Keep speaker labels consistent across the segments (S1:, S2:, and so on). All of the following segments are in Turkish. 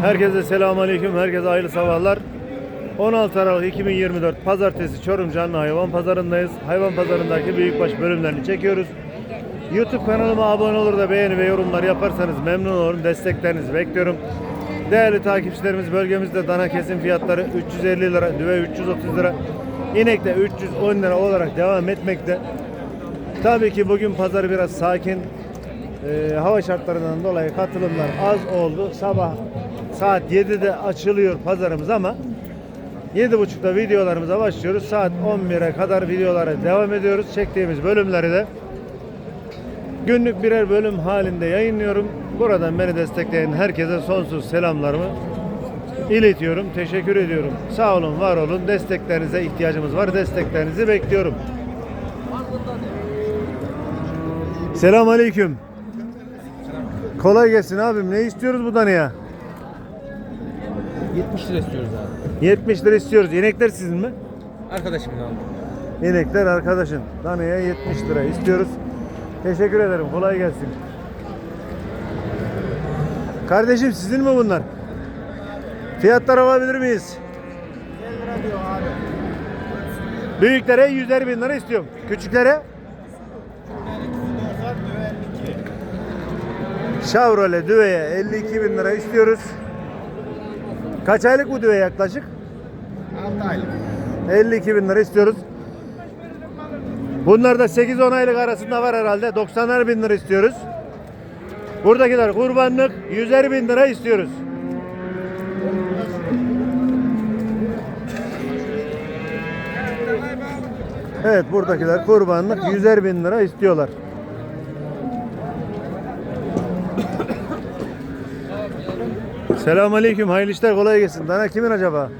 S1: Herkese selamünaleyküm. Herkese hayırlı sabahlar. 16 Aralık 2024 Pazartesi Çorum Canlı Hayvan Pazarındayız. Hayvan pazarındaki büyükbaş bölümlerini çekiyoruz. YouTube kanalıma abone olur da beğeni ve yorumlar yaparsanız memnun olurum. Desteklerinizi bekliyorum. Değerli takipçilerimiz bölgemizde dana kesim fiyatları 350 lira, düve 330 lira, inek de 310 lira olarak devam etmekte. Tabii ki bugün pazar biraz sakin. Ee, hava şartlarından dolayı katılımlar az oldu. Sabah saat 7'de açılıyor pazarımız ama 7.30'da videolarımıza başlıyoruz. Saat 11'e kadar videolara devam ediyoruz. Çektiğimiz bölümleri de günlük birer bölüm halinde yayınlıyorum. Buradan beni destekleyen herkese sonsuz selamlarımı iletiyorum. Teşekkür ediyorum. Sağ olun, var olun. Desteklerinize ihtiyacımız var. Desteklerinizi bekliyorum. Selam aleyküm. Kolay gelsin abim. Ne istiyoruz bu danaya?
S2: 70 lira istiyoruz abi.
S1: 70 lira istiyoruz. İnekler sizin mi?
S2: Arkadaşımın aldı.
S1: İnekler arkadaşın. Danaya 70 lira istiyoruz. Teşekkür ederim. Kolay gelsin. Kardeşim sizin mi bunlar? Fiyatlar alabilir miyiz? Büyüklere 100'er bin lira istiyorum. Küçüklere? Chevrolet düveye 52 bin lira istiyoruz. Kaç aylık bu düve yaklaşık?
S3: 6 aylık.
S1: 52 bin lira istiyoruz. Bunlar da 8-10 aylık arasında var herhalde. 90'ar bin lira istiyoruz. Buradakiler kurbanlık 100'er bin lira istiyoruz. Evet buradakiler kurbanlık 100'er bin lira istiyorlar. Selamünaleyküm. Hayırlı işler kolay gelsin. Dana kimin acaba?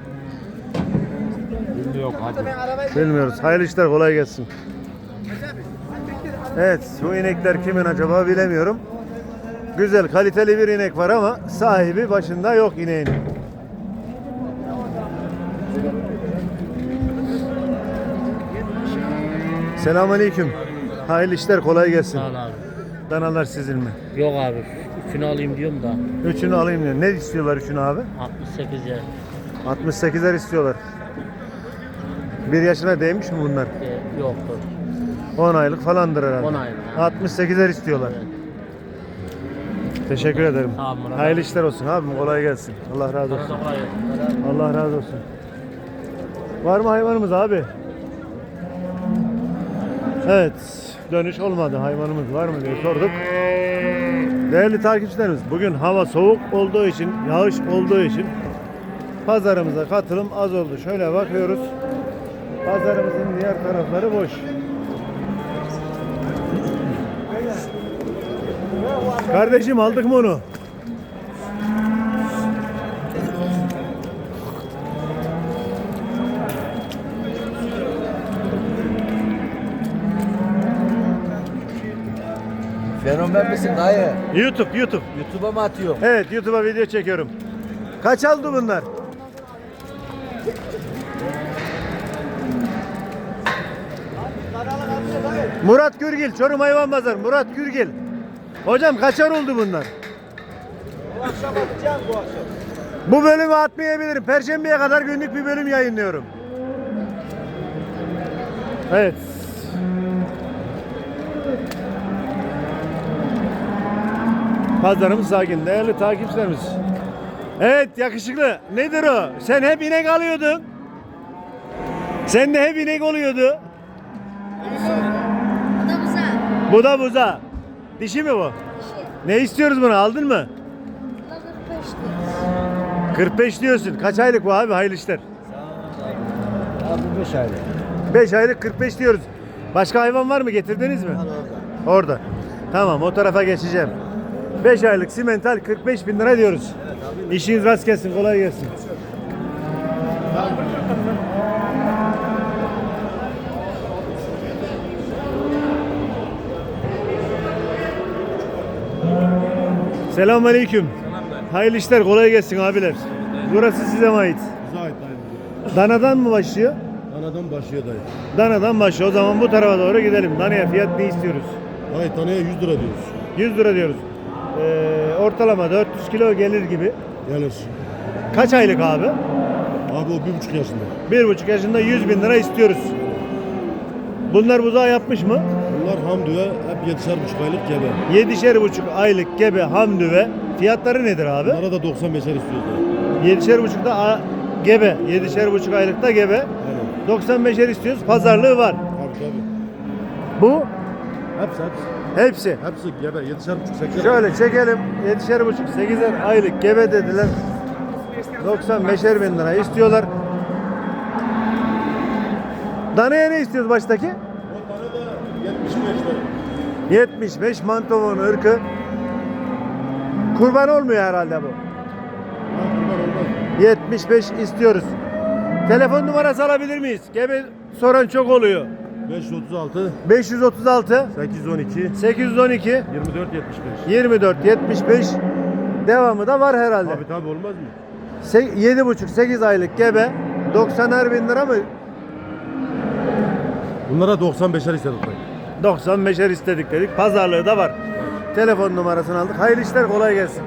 S2: Yok hadi.
S1: Bilmiyoruz. Hayırlı işler kolay gelsin. Evet bu inekler kimin acaba bilemiyorum. Güzel kaliteli bir inek var ama sahibi başında yok ineğin. Selamünaleyküm. Hayırlı işler kolay gelsin.
S4: Sağ ol abi.
S1: Danalar sizin mi?
S4: Yok abi. Üçünü alayım diyorum da.
S1: Üçünü alayım diyor. Ne istiyorlar üçünü abi?
S4: 68 ya.
S1: 68'er istiyorlar. Bir yaşına değmiş mi bunlar?
S4: E, yoktur.
S1: 10 aylık falandır herhalde.
S4: 10 aylık.
S1: 68'er istiyorlar. Teşekkür ederim.
S4: Sağ Murat
S1: Hayırlı işler olsun abim. Kolay gelsin. Allah razı olsun.
S4: da kolay gelsin.
S1: Allah razı olsun. Var mı hayvanımız abi? Evet. Dönüş olmadı. Hayvanımız var mı diye sorduk. Değerli takipçilerimiz bugün hava soğuk olduğu için, yağış olduğu için pazarımıza katılım az oldu. Şöyle bakıyoruz. Pazarımızın diğer tarafları boş. Kardeşim aldık mı onu?
S3: Fenomen misin dayı?
S1: YouTube, YouTube.
S3: YouTube'a mı atıyor?
S1: Evet, YouTube'a video çekiyorum. Kaç aldı bunlar? Murat Gürgil, Çorum Hayvan Pazarı. Murat Gürgil. Hocam kaçar oldu bunlar?
S3: Bu akşam atacağım bu akşam.
S1: Bu bölümü atmayabilirim. Perşembeye kadar günlük bir bölüm yayınlıyorum. Evet. Pazarımız sakin. Değerli takipçilerimiz. Evet yakışıklı. Nedir o? Sen hep inek alıyordun. Sen de hep inek oluyordu.
S5: Bu da buza.
S1: Bu da buza. Dişi mi bu?
S5: Dişi.
S1: Ne istiyoruz bunu? Aldın mı?
S5: Bu da 45 diyor.
S1: 45 diyorsun. Kaç aylık bu abi? Hayırlı işler.
S3: Abi 5 aylık.
S1: 5 aylık 45 diyoruz. Başka hayvan var mı? Getirdiniz mi? Orada. Tamam o tarafa geçeceğim. 5 aylık simental 45 bin lira diyoruz. İşiniz rast gelsin, kolay gelsin. Selamun aleyküm. Hayırlı işler, kolay gelsin abiler. Burası size mi ait?
S6: Bize ait dayı.
S1: Danadan mı başlıyor?
S6: Danadan başlıyor dayı.
S1: Danadan başlıyor. O zaman bu tarafa doğru gidelim. Danaya fiyat ne istiyoruz?
S6: Dayı taneye 100 lira diyoruz.
S1: 100 lira diyoruz. Ee, ortalama 400 kilo gelir gibi.
S3: Gelir.
S1: Kaç aylık abi?
S3: Abi o bir buçuk yaşında.
S1: Bir buçuk yaşında 100 bin lira istiyoruz. Bunlar buzağı yapmış mı?
S3: Bunlar hamdüve hep yetişer buçuk aylık gebe.
S1: Yedişer buçuk aylık gebe hamdüve. Fiyatları nedir abi?
S3: Bunlara da 95'er istiyoruz. da.
S1: Yedişer buçukta a- gebe. Yedişer buçuk aylıkta gebe.
S3: Aynen.
S1: 95'er istiyoruz. Pazarlığı var.
S3: Tabii tabii.
S1: Bu
S3: Hepsi hepsi.
S1: Hepsi.
S3: Hepsi gebe. Yetişer buçuk seksen.
S1: Şöyle çekelim. Yedişer buçuk, sekizer aylık gebe dediler. 95'er bin lira istiyorlar. Danaya ne istiyoruz baştaki?
S3: O tane de 75 lira.
S1: 75 mantovon ırkı. Kurban olmuyor herhalde bu.
S3: Ha kurban olmaz.
S1: 75 istiyoruz. Telefon numarası alabilir miyiz? Gebe soran çok oluyor.
S3: 536
S1: 536
S3: 812
S1: 812
S3: 24 75.
S1: 24 75 devamı da var herhalde.
S3: Tabii tabii olmaz mı?
S1: Se- 7,5 8 aylık gebe 90'er bin lira mı?
S3: Bunlara 95'er istedik. dayı.
S1: 95'er istedik dedik. Pazarlığı da var. Telefon numarasını aldık. Hayırlı işler kolay gelsin.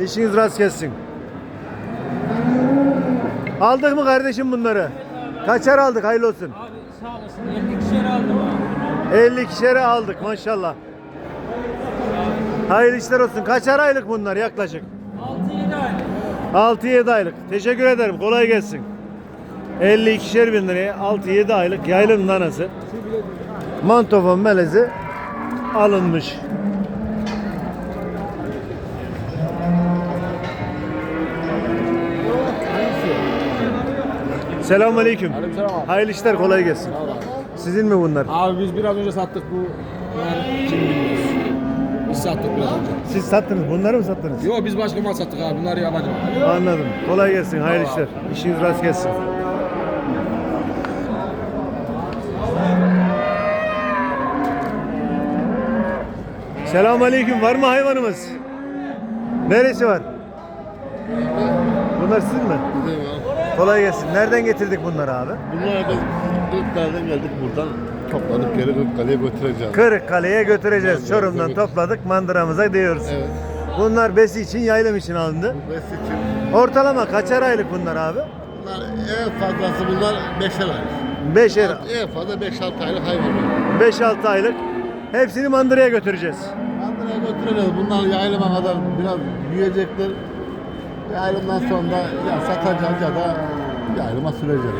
S1: İşiniz rast gelsin. Aldık mı kardeşim bunları? Kaçar aldık hayırlı olsun.
S4: Abi sağ olasın. 50 kişileri aldım abi.
S1: 50 kişere aldık maşallah. Hayırlı işler olsun. Kaçar aylık bunlar yaklaşık?
S4: 6-7 aylık.
S1: 6-7 aylık. Teşekkür ederim. Kolay gelsin. 52'şer bin liraya 6-7 aylık yaylım danası. Mantofon melezi alınmış. Selamun aleyküm.
S7: Aleykümselam abi.
S1: Hayırlı işler kolay gelsin.
S7: Sağ ol abi.
S1: Sizin mi bunlar?
S7: Abi biz biraz önce sattık bu. Bunlar kim bilmiyoruz. Biz sattık biraz önce.
S1: Siz sattınız. Bunları mı sattınız?
S7: Yo biz başka mal sattık abi. Bunlar yabancı mal.
S1: Anladım. Kolay gelsin. Hayırlı işler. İşiniz rast gelsin. Selamun aleyküm. Var mı hayvanımız? Neresi var? Bunlar sizin mi? Kolay gelsin. Nereden getirdik bunları abi?
S3: Bunlara da Kırıkkale'den geldik buradan topladık geri Kırıkkale'ye götüreceğiz.
S1: Kırıkkale'ye götüreceğiz.
S3: Evet,
S1: Çorum'dan
S3: evet.
S1: topladık mandıramıza diyoruz.
S3: Evet.
S1: Bunlar besi için, yaylım için alındı.
S3: Bes için.
S1: Ortalama kaçar aylık bunlar abi?
S3: Bunlar en fazlası bunlar 5'er aylık.
S1: Beşer,
S3: En fazla 5-6 aylık hayvan.
S1: 5-6 aylık. Hepsini mandıraya götüreceğiz.
S3: Mandıraya götüreceğiz. Bunlar yaylıma kadar biraz büyüyecekler. Yaylımdan sonra ya satacağız ya da yaylıma süreceğiz.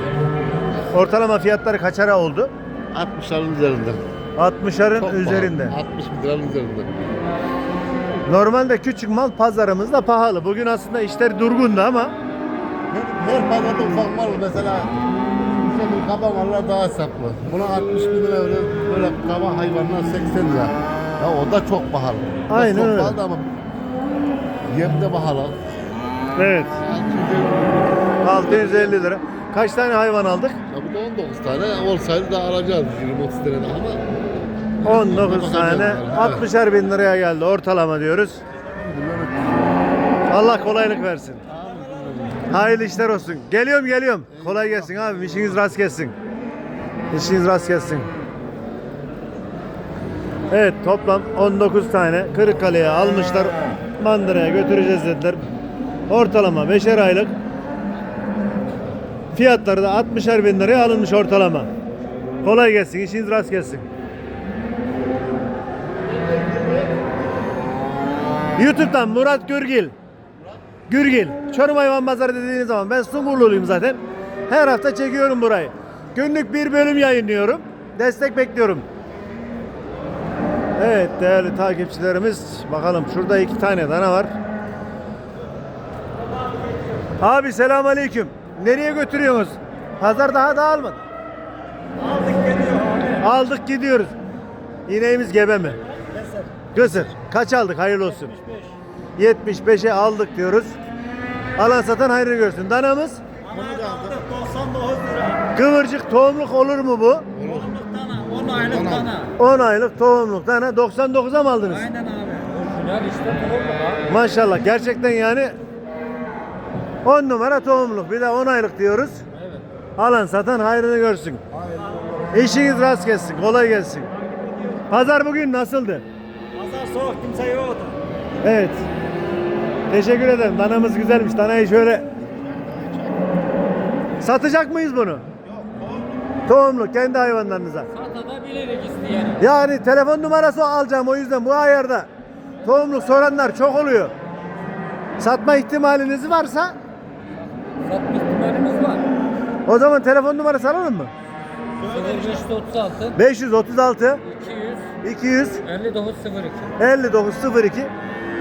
S1: Ortalama fiyatları kaçara oldu?
S3: 60'ların üzerinde.
S1: 60'ların
S3: Çok
S1: üzerinde.
S3: pahalı. 60 bin liranın üzerinde.
S1: Normalde küçük mal pazarımızda pahalı. Bugün aslında işler durgundu ama
S3: Her, her pazarda ufak mal var. mesela bu kaba mallar daha hesaplı. Buna 60 bin lira öyle böyle kaba hayvanlar 80 lira. Ya o da çok pahalı. O da
S1: Aynen
S3: çok
S1: öyle.
S3: pahalı ama yem de pahalı.
S1: Evet 650 lira. Kaç tane hayvan aldık?
S3: Ya bu da 19 tane olsaydı da alacağız 20-30 tane daha ama
S1: 19 tane
S3: Evet.
S1: 60'er bin liraya geldi ortalama diyoruz. Allah kolaylık versin. Hayırlı işler olsun. Geliyorum geliyorum. Kolay gelsin abi. İşiniz rast gelsin. İşiniz rast gelsin. Evet toplam 19 tane Kırıkkale'ye almışlar. Mandıra'ya götüreceğiz dediler. Ortalama 5'er aylık. Fiyatları da 60'er bin liraya alınmış ortalama. Kolay gelsin. işiniz rast gelsin. YouTube'dan Murat Gürgil. Gürgil. Çorum Hayvan Pazarı dediğiniz zaman ben Sungurluluyum zaten. Her hafta çekiyorum burayı. Günlük bir bölüm yayınlıyorum. Destek bekliyorum. Evet değerli takipçilerimiz bakalım şurada iki tane dana var. Abi selam aleyküm. Nereye götürüyorsunuz? Pazar daha dağılmadı. Aldık geliyor Aldık gidiyoruz. İneğimiz gebe mi? Kısır. Kaç aldık? Hayırlı olsun. 75'e aldık diyoruz. Alan satan hayrını görsün. Danamız? Kıvırcık tohumluk olur mu bu?
S4: 10 aylık dana.
S1: 10 aylık tohumluk dana 99'a mı aldınız?
S4: Aynen abi. Orijinal işte tohum abi.
S1: Maşallah gerçekten yani 10 numara tohumluk bir de 10 aylık diyoruz. Alan satan hayrını görsün. İşiniz rast gelsin, kolay gelsin. Pazar bugün nasıldı?
S8: Pazar soğuk kimse yoktu.
S1: Evet. Teşekkür ederim. Danamız güzelmiş. Danayı şöyle Satacak mıyız bunu? Yok, Tohumlu kendi hayvanlarınıza.
S4: Satabiliriz isteyen.
S1: Yani telefon numarası alacağım o yüzden bu ayarda. Tohumluk soranlar çok oluyor. Satma ihtimaliniz varsa
S4: Satma ihtimalimiz var.
S1: o zaman telefon numarası alalım mı?
S4: 0536
S1: 536
S4: 200
S1: 200
S4: 59 02.
S1: 5902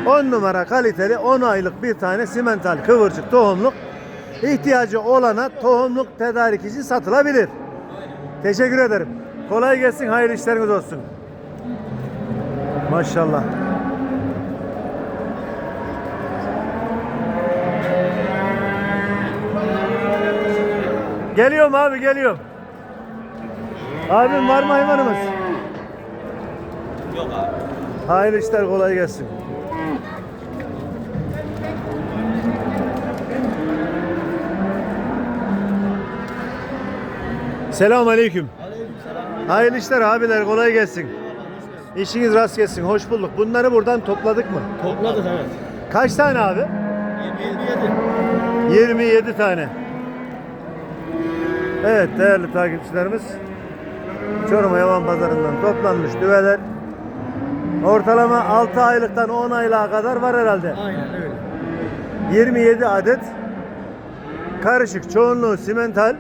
S1: 10 numara kaliteli 10 aylık bir tane simental kıvırcık tohumluk ihtiyacı olana tohumluk tedarik için satılabilir. Teşekkür ederim. Kolay gelsin, hayırlı işleriniz olsun. Maşallah. Geliyorum abi geliyorum. Abim var mı hayvanımız?
S3: Yok abi.
S1: Hayırlı işler kolay gelsin. Selam aleyküm. Hayırlı işler abiler kolay gelsin. İşiniz rast gelsin. Hoş bulduk. Bunları buradan topladık mı?
S2: Topladık evet.
S1: Kaç tane abi?
S2: 27.
S1: 27 tane. Evet değerli takipçilerimiz. Çorum Hayvan Pazarı'ndan toplanmış düveler. Ortalama 6 aylıktan 10 aylığa kadar var herhalde.
S2: Aynen öyle.
S1: 27 adet karışık çoğunluğu simental.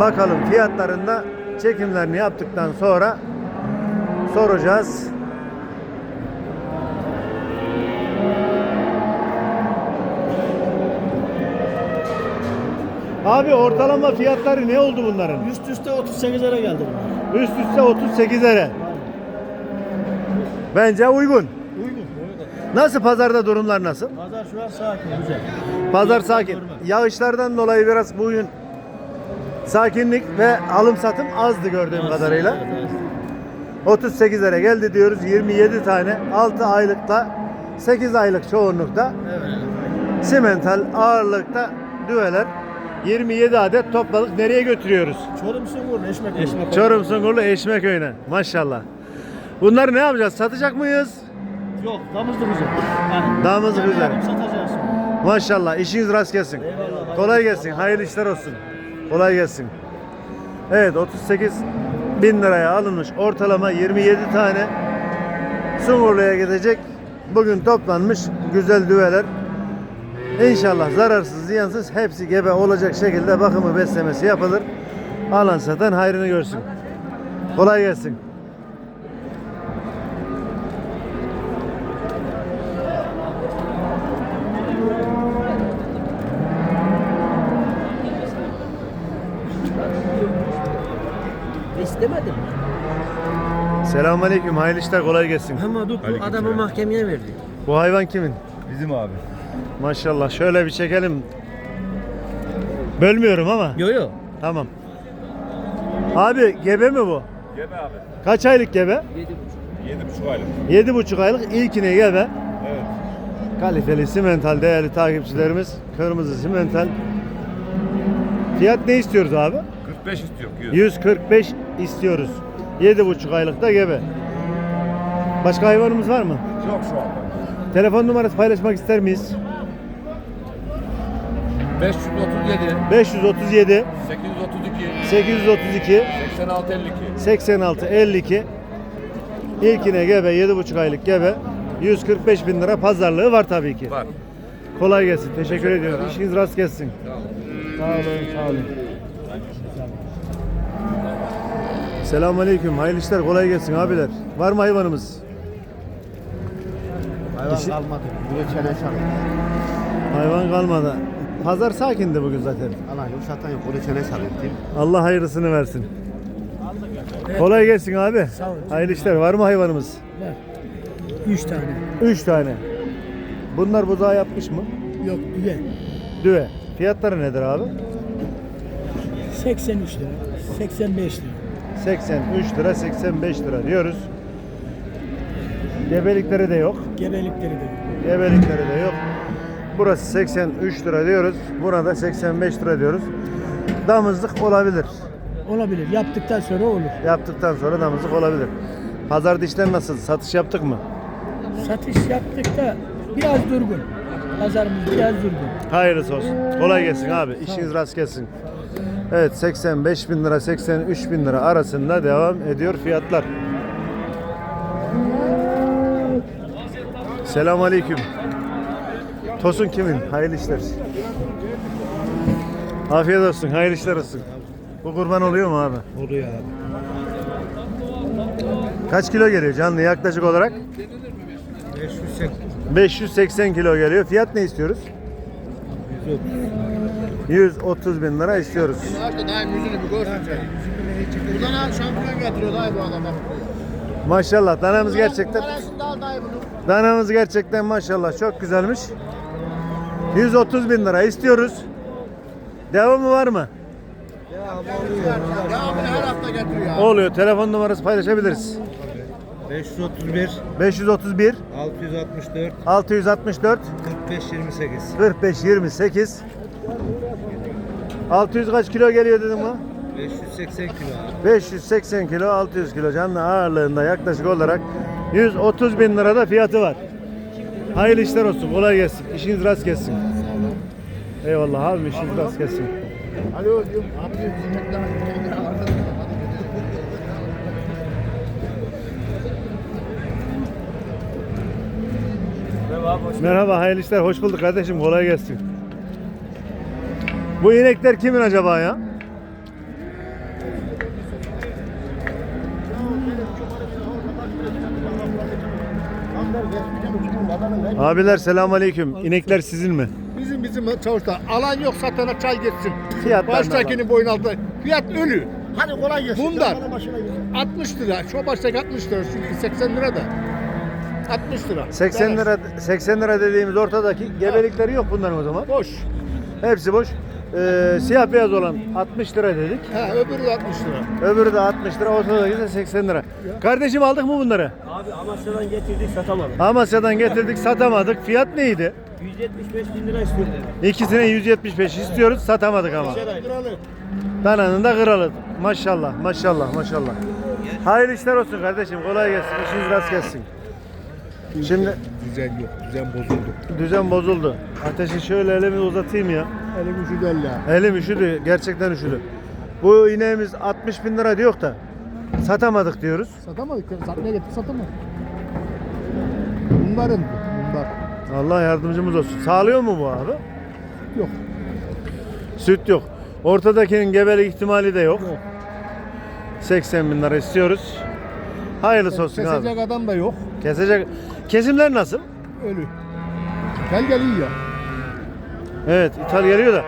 S1: Bakalım fiyatlarında çekimlerini yaptıktan sonra soracağız. Abi ortalama fiyatları ne oldu bunların?
S2: Üst üste 38 lira geldi bunlar.
S1: Üst üste 38 lira. Bence uygun.
S2: Uygun.
S1: Nasıl pazarda durumlar nasıl?
S2: Pazar şu an sakin, güzel.
S1: Pazar sakin. Yağışlardan dolayı biraz bugün sakinlik ve alım satım azdı gördüğüm kadarıyla.
S2: Evet, evet.
S1: 38 lira geldi diyoruz. 27 tane 6 aylıkta 8 aylık çoğunlukta
S2: Evet.
S1: simental ağırlıkta düveler 27 adet topladık. Nereye götürüyoruz?
S2: Çorum Sungur, Eşmek. Eşmek.
S1: Çorum Sungurlu Eşmeköy'üne. Maşallah. Bunları ne yapacağız? Satacak mıyız?
S2: Yok, damızlık üzere. Yani,
S1: Damızlık
S2: yani
S1: üzere.
S2: satacağız.
S1: Maşallah. işiniz rast gelsin.
S2: Eyvallah.
S1: Kolay gelsin. Hayırlı işler olsun. Kolay gelsin. Evet 38 bin liraya alınmış ortalama 27 tane Sungurlu'ya gidecek. Bugün toplanmış güzel düveler. İnşallah zararsız ziyansız hepsi gebe olacak şekilde bakımı beslemesi yapılır. Alan satan hayrını görsün. Kolay gelsin.
S9: İstemedim.
S1: Selamünaleyküm. Hayırlı işler kolay gelsin.
S9: Ama dur bu adamı mahkemeye verdi.
S1: Bu hayvan kimin?
S3: Bizim abi.
S1: Maşallah şöyle bir çekelim. Bölmüyorum ama.
S9: Yo yo.
S1: Tamam. Abi gebe mi bu?
S6: Gebe abi.
S1: Kaç aylık gebe?
S6: 7,5 aylık.
S1: Yedi buçuk aylık ilkine gebe.
S6: Evet.
S1: Kaliteli simental değerli takipçilerimiz. Kırmızı simental. Fiyat ne istiyoruz abi?
S6: 45 istiyor.
S1: 145 istiyoruz. Yedi buçuk aylıkta gebe. Başka hayvanımız var mı?
S6: Yok şu anda.
S1: Telefon numarası paylaşmak ister miyiz?
S6: 537,
S1: 537
S6: 832,
S1: 832
S6: 86, 52.
S1: 86 52 İlkine gebe 7,5 aylık gebe 145 bin lira pazarlığı var tabii ki.
S6: Var.
S1: Kolay gelsin. Teşekkür ediyorum. İşiniz rast gelsin. Sağ olun, sağ olun. Selamünaleyküm. Hayırlı işler. Kolay gelsin abiler. Var mı hayvanımız?
S3: Hayvan
S1: İşi-
S3: kalmadı. Buraya çene çalıyor.
S1: Hayvan kalmadı. Pazar sakindi bugün zaten.
S3: Alan yok satan yok. Buraya çene çalıyor diyeyim.
S1: Allah hayırlısını versin. Kolay gelsin abi. Hayırlı işler. Var mı hayvanımız?
S2: 3 tane.
S1: 3 tane. Bunlar buzağı yapmış mı?
S2: Yok, güzel.
S1: Düve. Fiyatları nedir abi?
S2: 83 lira, 85 lira.
S1: 83 lira 85 lira diyoruz. Gebelikleri de yok.
S2: Gebelikleri de.
S1: Gebelikleri de yok. Burası 83 lira diyoruz. Burada 85 lira diyoruz. Damızlık olabilir.
S2: Olabilir. Yaptıktan sonra olur.
S1: Yaptıktan sonra damızlık olabilir. Pazar dişler nasıl? Satış yaptık mı?
S2: Satış yaptık da biraz durgun. Pazarımız biraz durgun.
S1: Hayırlısı olsun. Kolay gelsin abi. İşiniz rast gelsin. Evet 85 bin lira 83 bin lira arasında devam ediyor fiyatlar. Selam aleyküm. Tosun kimin? Hayırlı işler. Afiyet olsun, hayırlı işler olsun. Bu kurban oluyor mu abi?
S2: Oluyor abi.
S1: Kaç kilo geliyor canlı yaklaşık olarak?
S2: 580.
S1: 580 kilo geliyor. Fiyat ne istiyoruz? 130 bin lira istiyoruz.
S6: Yüzünü bir görsün. Buradan abi şampiyon getiriyor dayı bu adam.
S1: Maşallah danamız gerçekten
S6: Parasını da al dayı bunu.
S1: Danamız gerçekten maşallah çok güzelmiş. 130 bin lira istiyoruz. Devamı var mı?
S6: Devamını her hafta getiriyor.
S1: Oluyor. Telefon numarası paylaşabiliriz.
S9: 531
S1: 531
S9: 664
S1: 664
S9: 45 28
S1: 45 28 600 kaç kilo geliyor dedim mi?
S9: 580 kilo abi.
S1: 580 kilo 600 kilo canlı ağırlığında yaklaşık olarak 130 bin lirada fiyatı var. Hayırlı işler olsun. Kolay gelsin. İşiniz rast gelsin. Eyvallah abi işiniz rast gelsin.
S6: Alo diyorum.
S1: Merhaba hayırlı işler. Hoş bulduk kardeşim. Kolay gelsin. Bu inekler kimin acaba ya? Abiler selamünaleyküm. İnekler sizin mi?
S6: Bizim bizim çavuşlar. Alan yok satana çay geçsin.
S1: Fiyatlar
S6: Baştakinin boyun altında. Fiyat ölü.
S3: Hadi kolay gelsin.
S6: Bundan
S3: Bana başına gelsin.
S6: 60 lira. Şu baştaki 60 lira. Çünkü 80 lira da. 60 lira.
S1: 80 lira 80 lira dediğimiz ortadaki gebelikleri yok bunların o zaman.
S6: Boş.
S1: Hepsi boş. Ee, siyah beyaz olan 60 lira dedik.
S6: Ha öbürü de 60 lira.
S1: Öbürü de 60 lira, ortadaki de 80 lira. Kardeşim aldık mı bunları?
S9: Abi Amasya'dan getirdik satamadık.
S1: Amasya'dan getirdik, satamadık. Fiyat neydi?
S9: 175 bin lira istiyorum.
S1: İkisine 175 istiyoruz, satamadık ama.
S6: Liralık.
S1: Dananın da kralı. Maşallah, maşallah, maşallah. Hayırlı işler olsun kardeşim, kolay gelsin, işiniz rast gelsin. Şimdi
S6: Düzen yok. Düzen bozuldu.
S1: düzen bozuldu. Ateşi şöyle elimi uzatayım ya.
S6: Elim üşüdü elle.
S1: Elim üşüdü, gerçekten üşüdü. Bu ineğimiz 60 bin lira diyor da satamadık diyoruz.
S6: Satamadık. Satmaya getir satamadık. Bunların bu, bunlar.
S1: Allah yardımcımız olsun. Sağlıyor mu bu abi?
S6: Yok.
S1: Süt yok. Ortadakinin gebelik ihtimali de yok.
S6: Yok.
S1: 80 bin lira istiyoruz. Hayırlısı olsun abi.
S6: Kesecek adam da yok.
S1: Kesecek. Kesimler nasıl?
S6: Ölü. Gel gel iyi ya.
S1: Evet ithal geliyor da.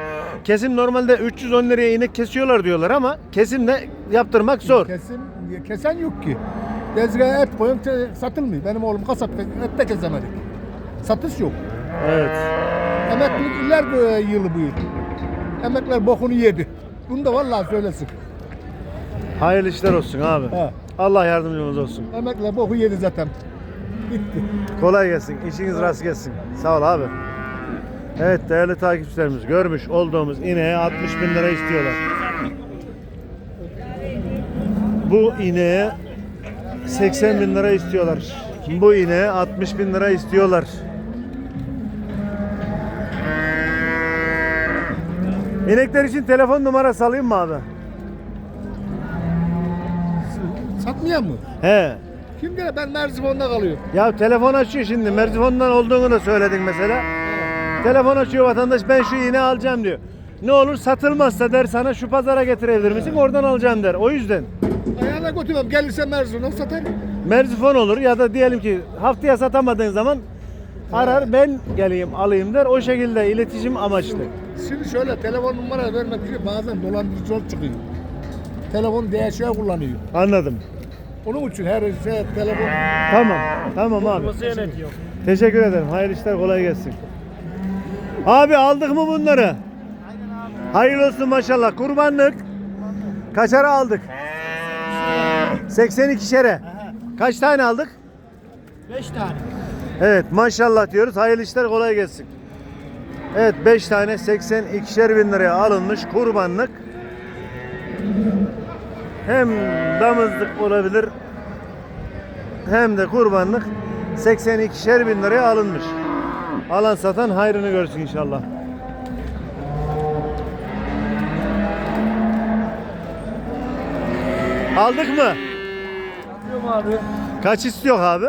S1: Kesim normalde 310 liraya inek kesiyorlar diyorlar ama kesim de yaptırmak zor.
S6: Kesim, kesen yok ki. Tezgaha et koyun te- satılmıyor. Benim oğlum kasap et de kesemedik. Satış yok.
S1: Evet.
S6: Emekliler e, yılı bu yıl. Emekler bokunu yedi. Bunu da vallahi söylesin.
S1: Hayırlı işler olsun abi.
S6: Ha.
S1: Allah yardımcımız olsun.
S6: Emekler boku yedi zaten. Bitti.
S1: Kolay gelsin. İşiniz rast gelsin. Sağ ol abi. Evet değerli takipçilerimiz görmüş olduğumuz ineğe 60 bin lira istiyorlar. Bu ineğe 80 bin lira istiyorlar. Bu ineğe 60 bin lira istiyorlar. İnekler için telefon numarası alayım mı abi?
S6: Satmayan mı?
S1: He.
S6: Kim gene ben Merzifon'da kalıyorum.
S1: Ya telefon açıyor şimdi. Merzifon'dan olduğunu da söyledin mesela. Telefon açıyor vatandaş ben şu iğne alacağım diyor. Ne olur satılmazsa der sana şu pazara getirebilir misin? Oradan alacağım der. O yüzden
S6: Ayağına götürmem. Gelirse Merzifon'a satarım.
S1: Merzifon olur ya da diyelim ki haftaya satamadığın zaman arar ben geleyim alayım der. O şekilde iletişim amaçlı.
S6: Şimdi şöyle telefon numara vermek için bazen dolandırıcılık çıkıyor. Telefon diğer şey kullanıyor.
S1: Anladım.
S6: Onun için her şey telefon
S1: Tamam. Tamam abi. Teşekkür ederim. Hayırlı işler kolay gelsin. Abi aldık mı bunları? Hayırlı olsun maşallah. Kurbanlık. Kaçara aldık? 82 şere. Kaç tane aldık?
S2: 5 tane.
S1: Evet maşallah diyoruz. Hayırlı işler kolay gelsin. Evet 5 tane 82'şer bin liraya alınmış kurbanlık. Hem damızlık olabilir hem de kurbanlık. 82'şer bin liraya alınmış. Alan satan hayrını görsün inşallah. Aldık mı?
S2: Diyorum abi.
S1: Kaç istiyor abi?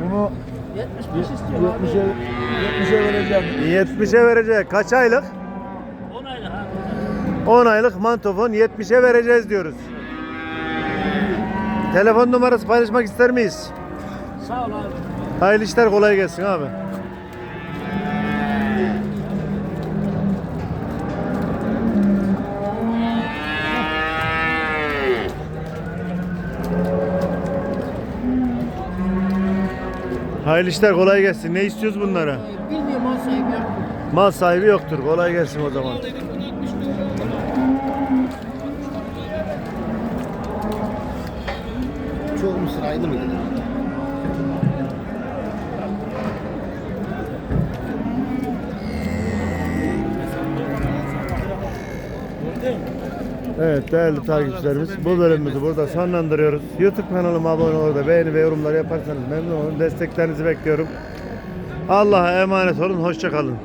S2: Bunu
S9: 75 istiyorum abi.
S2: 70'e 70'e vereceğim.
S1: 70'e verecek. Kaç aylık?
S9: 10 aylık abi.
S1: 10 aylık mantofon 70'e vereceğiz diyoruz. Telefon numarası paylaşmak ister miyiz?
S9: Sağ ol abi.
S1: Hayırlı işler kolay gelsin abi. Hayırlı işler kolay gelsin. Ne istiyoruz bunlara?
S9: Bilmiyorum mal sahibi yok.
S1: Mal sahibi yoktur. Kolay gelsin o zaman.
S3: Çok mısır aynı mı?
S1: Evet değerli takipçilerimiz bu bölümümüzü burada sonlandırıyoruz. YouTube kanalıma abone olup da beğeni ve yorumlar yaparsanız memnun olurum. Desteklerinizi bekliyorum. Allah'a emanet olun. Hoşça kalın.